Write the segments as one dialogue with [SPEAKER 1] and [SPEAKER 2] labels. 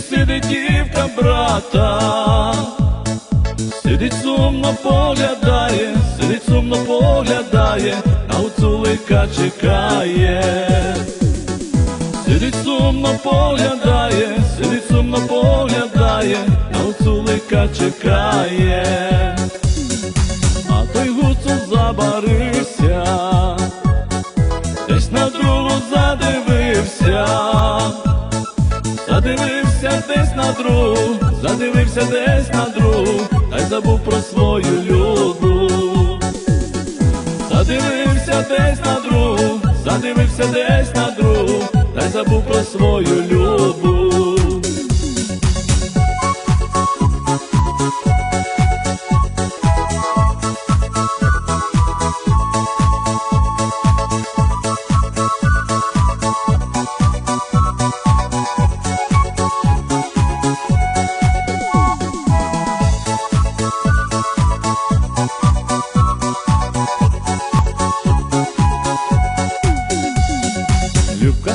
[SPEAKER 1] сидить дівка брата, сидить сумно поглядає, сидить сумно поглядає, а гуцулика чекає. Сидить сумно поглядає, сидить сумно поглядає, на гуцулика чекає, а той гуцул забарився, десь на другу задивився, другу, задивився десь на друг, та й забув про свою любу. Задивився десь на друг, задивився десь на друг, та й забув про свою любу.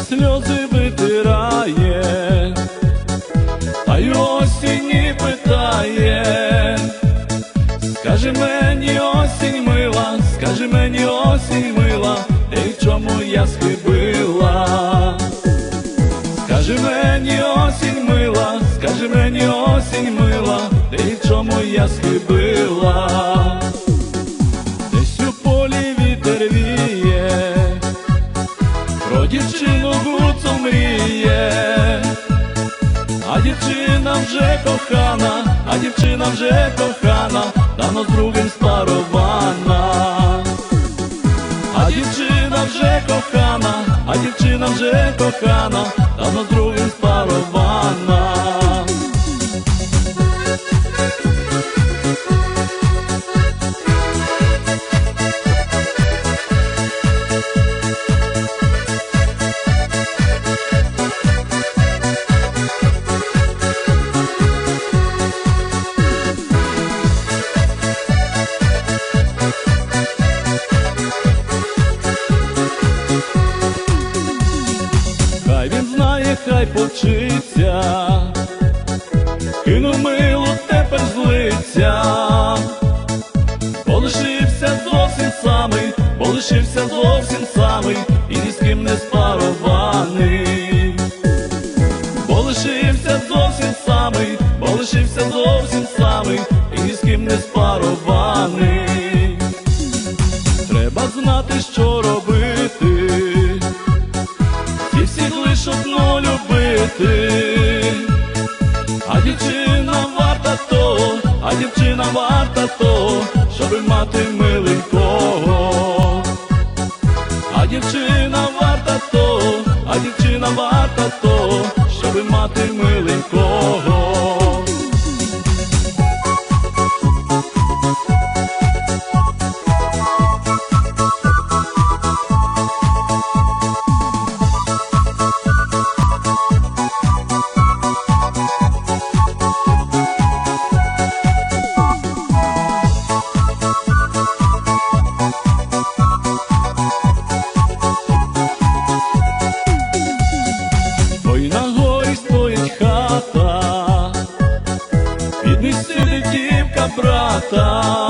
[SPEAKER 1] Сльози витирає, а й осінні питає. Скажи мені осінь мила, скажи мені осінь мила, ей в чому я схибила. Скажи мені осінь мила, скажи мені осінь мила, ей в чому я схибила. Дівчину гуцу мріє, а дівчина вже кохана, а дівчина вже кохана, давно з другим спарована. А дівчина вже кохана, а дівчина вже кохана, давно з другим спарована. Почиться, кинув милу, тепер злиться, полишився зовсім самий, полишився зовсім самий, і ні з ким не спарований, полишився зовсім самий, полишився зовсім самий, і ні з ким не спарований. Треба знати, що робити. Лиш одно любити, а дівчина варта то, а дівчина варта то, щоби мати миленького, а дівчина варта то, а дівчина варта то, щоби мати миленького. Брата,